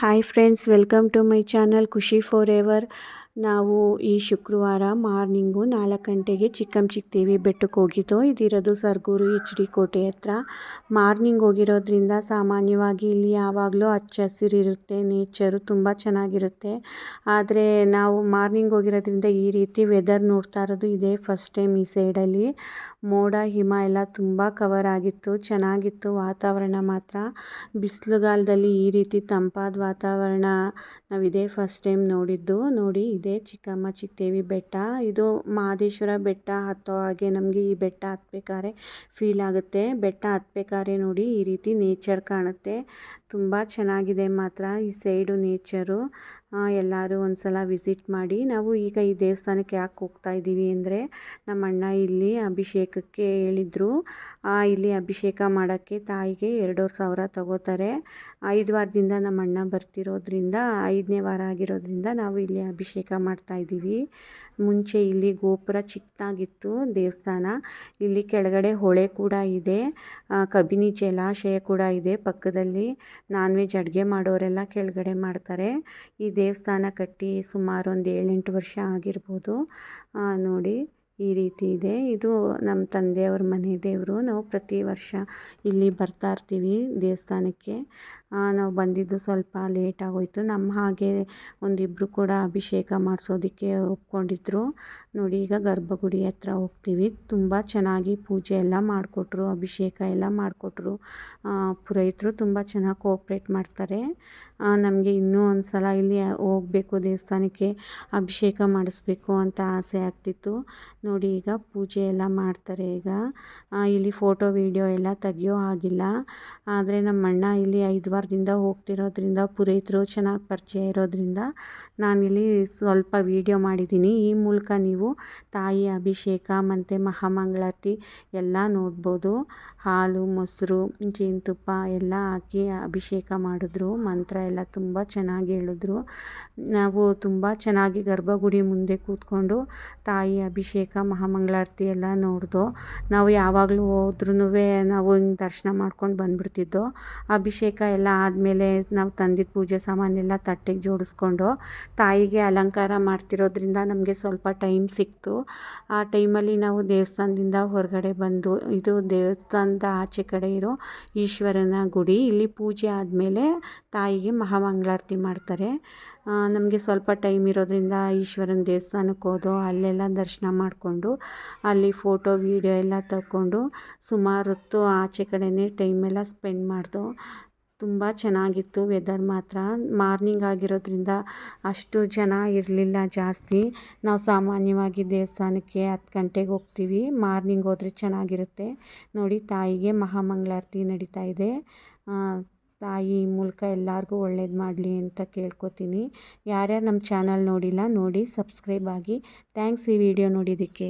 hi friends welcome to my channel Khushi forever ನಾವು ಈ ಶುಕ್ರವಾರ ಮಾರ್ನಿಂಗು ನಾಲ್ಕು ಗಂಟೆಗೆ ಚಿಕ್ಕಮ್ಮ ಬೆಟ್ಟಕ್ಕೆ ಹೋಗಿದ್ದು, ಇದಿರೋದು ಸರ್ಗೂರು ಎಚ್ ಡಿ ಕೋಟೆ ಹತ್ರ. ಮಾರ್ನಿಂಗ್ ಹೋಗಿರೋದ್ರಿಂದ ಸಾಮಾನ್ಯವಾಗಿ ಇಲ್ಲಿ ಯಾವಾಗಲೂ ಹಚ್ಚ ಹಸಿರಿರುತ್ತೆ, ನೇಚರು ತುಂಬ ಚೆನ್ನಾಗಿರುತ್ತೆ. ಆದರೆ ನಾವು ಮಾರ್ನಿಂಗ್ ಹೋಗಿರೋದ್ರಿಂದ ಈ ರೀತಿ ವೆದರ್ ನೋಡ್ತಾ ಇರೋದು ಇದೇ ಫಸ್ಟ್ ಟೈಮ್ ಈ ಸೈಡಲ್ಲಿ. ಮೋಡ, ಹಿಮ ಎಲ್ಲ ತುಂಬ ಕವರ್ ಆಗಿತ್ತು, ಚೆನ್ನಾಗಿತ್ತು ವಾತಾವರಣ ಮಾತ್ರ. ಬಿಸಿಲುಗಾಲದಲ್ಲಿ ಈ ರೀತಿ ತಂಪಾದ ವಾತಾವರಣ ನಾವು ಇದೇ ಫಸ್ಟ್ ಟೈಮ್ ನೋಡಿದ್ದು, ನೋಡಿ ಇದೆ ಚಿಕ್ಕಮ್ಮ ಚಿಕ್ಕದೇವಿ ಬೆಟ್ಟ. ಇದು ಮಹದೇಶ್ವರ ಬೆಟ್ಟ ಹತ್ತೋ ಹಾಗೆ ನಮಗೆ ಈ ಬೆಟ್ಟ ಹತ್ಬೇಕಾದ್ರೆ ಫೀಲ್ ಆಗುತ್ತೆ. ಬೆಟ್ಟ ಹತ್ಬೇಕಾದ್ರೆ ನೋಡಿ ಈ ರೀತಿ ನೇಚರ್ ಕಾಣುತ್ತೆ. ತುಂಬ ಚೆನ್ನಾಗಿದೆ ಮಾತ್ರ ಈ ಸೈಡು ನೇಚರು. ಎಲ್ಲರೂ ಒಂದು ಸಲ ವಿಸಿಟ್ ಮಾಡಿ. ನಾವು ಈಗ ಈ ದೇವಸ್ಥಾನಕ್ಕೆ ಯಾಕೆ ಹೋಗ್ತಾ ಇದ್ದೀವಿ ಅಂದರೆ ನಮ್ಮ ಅಣ್ಣ ಇಲ್ಲಿ ಅಭಿಷೇಕಕ್ಕೆ ಹೇಳಿದರು. ಇಲ್ಲಿ ಅಭಿಷೇಕ ಮಾಡೋಕ್ಕೆ ತಾಯಿಗೆ ಎರಡೂವರೆ ಸಾವಿರ ತಗೋತಾರೆ. ಐದು ವಾರದಿಂದ ನಮ್ಮ ಅಣ್ಣ ಬರ್ತಿರೋದ್ರಿಂದ, ಐದನೇ ವಾರ ಆಗಿರೋದ್ರಿಂದ ನಾವು ಇಲ್ಲಿ ಅಭಿಷೇಕ ಮಾಡ್ತಾ ಇದ್ದೀವಿ ಮುಂಚೆ ಇಲ್ಲಿ ಗೋಪುರ ಚಿಕ್ಕದಾಗಿತ್ತು ದೇವಸ್ಥಾನ. ಇಲ್ಲಿ ಕೆಳಗಡೆ ಹೊಳೆ ಕೂಡ ಇದೆ. ಕಬಿನಿ ಜಲಾಶಯ ಕೂಡ ಇದೆ ಪಕ್ಕದಲ್ಲಿ. ನಾನ್ ವೆಜ್ ಅಡುಗೆ ಮಾಡೋರೆಲ್ಲ ಕೆಳಗಡೆ ಮಾಡ್ತಾರೆ. ಈ ದೇವಸ್ಥಾನ ಕಟ್ಟಿ ಸುಮಾರು ಒಂದು ಏಳೆಂಟು ವರ್ಷ ಆಗಿರ್ಬೋದು. ನೋಡಿ. ಈ ರೀತಿ ಇದೆ. ಇದು ನಮ್ಮ ತಂದೆಯವ್ರ ಮನೆ ದೇವರು. ನಾವು ಪ್ರತಿ ವರ್ಷ ಇಲ್ಲಿ ಬರ್ತಾ ಇರ್ತೀವಿ ದೇವಸ್ಥಾನಕ್ಕೆ. ನಾವು ಬಂದಿದ್ದು ಸ್ವಲ್ಪ ಲೇಟ್ ಆಗೋಯ್ತು. ನಮ್ಮ ಹಾಗೆ ಒಂದಿಬ್ಬರು ಕೂಡ ಅಭಿಷೇಕ ಮಾಡಿಸೋದಕ್ಕೆ ಒಪ್ಕೊಂಡಿದ್ರು. ನೋಡಿ, ಈಗ ಗರ್ಭಗುಡಿ ಹತ್ರ ಹೋಗ್ತೀವಿ. ತುಂಬ ಚೆನ್ನಾಗಿ ಪೂಜೆ ಎಲ್ಲ ಮಾಡಿಕೊಟ್ರು, ಅಭಿಷೇಕ ಎಲ್ಲ ಮಾಡಿಕೊಟ್ರು. ಪುರೋಹಿತರು ತುಂಬ ಚೆನ್ನಾಗಿ ಕೋಪ್ರೇಟ್ ಮಾಡ್ತಾರೆ. ನಮಗೆ ಇನ್ನೂ ಒಂದು ಸಲ ಇಲ್ಲಿ ಹೋಗಬೇಕು ದೇವಸ್ಥಾನಕ್ಕೆ, ಅಭಿಷೇಕ ಮಾಡಿಸ್ಬೇಕು ಅಂತ ಆಸೆ ಆಗ್ತಿತ್ತು. ನೋಡಿ ಈಗ ಪೂಜೆ ಎಲ್ಲ ಮಾಡ್ತಾರೆ ಈಗ. ಇಲ್ಲಿ ಫೋಟೋ, ವಿಡಿಯೋ ಎಲ್ಲ ತೆಗಿಯೋ ಆಗಿಲ್ಲ ಆದರೆ ನಮ್ಮ ಅಣ್ಣ ಇಲ್ಲಿ ಐದು ವಾರದಿಂದ ಹೋಗ್ತಿರೋದ್ರಿಂದ, ಪುರೋಹಿತರು ಚೆನ್ನಾಗಿ ಪರಿಚಯ ಇರೋದ್ರಿಂದ ನಾನಿಲ್ಲಿ ಸ್ವಲ್ಪ ವೀಡಿಯೋ ಮಾಡಿದ್ದೀನಿ. ಈ ಮೂಲಕ ನೀವು ತಾಯಿ ಅಭಿಷೇಕ, ಮತ್ತು ಮಹಾಮಂಗಳಾರತಿ ಎಲ್ಲ ನೋಡ್ಬೋದು. ಹಾಲು, ಮೊಸರು, ಜೇನುತುಪ್ಪ ಎಲ್ಲ ಹಾಕಿ ಅಭಿಷೇಕ ಮಾಡಿದ್ರು. ಮಂತ್ರ ಎಲ್ಲ ತುಂಬ ಚೆನ್ನಾಗಿ ಹೇಳಿದ್ರು. ನಾವು ತುಂಬ ಚೆನ್ನಾಗಿ ಗರ್ಭಗುಡಿ ಮುಂದೆ ಕೂತ್ಕೊಂಡು ತಾಯಿ ಅಭಿಷೇಕ ಮಹಾಮಂಗಳಾರತಿ ಎಲ್ಲ ನೋಡಿದೋ, ನಾವು ಯಾವಾಗಲೂ ಹೋದ್ರೂ ನಾವು ಹಿಂಗೆ ದರ್ಶನ ಮಾಡ್ಕೊಂಡು ಬಂದ್ಬಿಡ್ತಿದ್ದೋ. ಅಭಿಷೇಕ ಎಲ್ಲ ಆದಮೇಲೆ ನಾವು ತಂದಿದ್ದ ಪೂಜೆ ಸಾಮಾನೆಲ್ಲ ತಟ್ಟೆಗೆ ಜೋಡಿಸ್ಕೊಂಡು, ತಾಯಿಗೆ ಅಲಂಕಾರ ಮಾಡ್ತಿರೋದ್ರಿಂದ ನಮಗೆ ಸ್ವಲ್ಪ ಟೈಮ್ ಸಿಕ್ತು. ಆ ಟೈಮಲ್ಲಿ ನಾವು ದೇವಸ್ಥಾನದಿಂದ ಹೊರಗಡೆ ಬಂದು, ಇದು ದೇವಸ್ಥಾನದ ಆಚೆ ಕಡೆ ಇರೋ ಈಶ್ವರನ ಗುಡಿ, ಇಲ್ಲಿ ಪೂಜೆ ಆದಮೇಲೆ ತಾಯಿಗೆ ಮಹಾಮಂಗಳಾರತಿ ಮಾಡ್ತಾರೆ. ನಮಗೆ ಸ್ವಲ್ಪ ಟೈಮ್ ಇರೋದ್ರಿಂದ ಈಶ್ವರನ ದೇವಸ್ಥಾನಕ್ಕೆ ಹೋದೋ, ಅಲ್ಲೆಲ್ಲ ದರ್ಶನ ಮಾಡಿಕೊಂಡು, ಅಲ್ಲಿ ಫೋಟೋ, ವೀಡಿಯೋ ಎಲ್ಲ ತಗೊಂಡು ಸುಮಾರು ಹೊತ್ತು ಆಚೆ ಕಡೆಯೇ ಟೈಮೆಲ್ಲ ಸ್ಪೆಂಡ್ ಮಾಡಿದೋ. ತುಂಬ ಚೆನ್ನಾಗಿತ್ತು ವೆದರ್ ಮಾತ್ರ. ಮಾರ್ನಿಂಗ್ ಆಗಿರೋದ್ರಿಂದ ಅಷ್ಟು ಜನ ಇರಲಿಲ್ಲ ಜಾಸ್ತಿ. ನಾವು ಸಾಮಾನ್ಯವಾಗಿ ದೇವಸ್ಥಾನಕ್ಕೆ ಹತ್ತು ಗಂಟೆಗೆ ಹೋಗ್ತೀವಿ. ಮಾರ್ನಿಂಗ್ ಹೋದರೆ ಚೆನ್ನಾಗಿರುತ್ತೆ. ನೋಡಿ ತಾಯಿಗೆ ಮಹಾಮಂಗಳಾರತಿ ನಡೀತಾ ಇದೆ. ತಾಯಿ ಮೂಲಕ ಎಲ್ಲರಿಗೂ ಒಳ್ಳೇದು ಮಾಡಲಿ ಅಂತ ಕೇಳ್ಕೊತೀನಿ. ಯಾರ್ಯಾರು ನಮ್ಮ ಚಾನಲ್ ನೋಡಿಲ್ಲ ನೋಡಿ ಸಬ್ಸ್ಕ್ರೈಬ್ ಆಗಿ. ಥ್ಯಾಂಕ್ಸ್ ಈ ವಿಡಿಯೋ ನೋಡಿದ್ದಕ್ಕೆ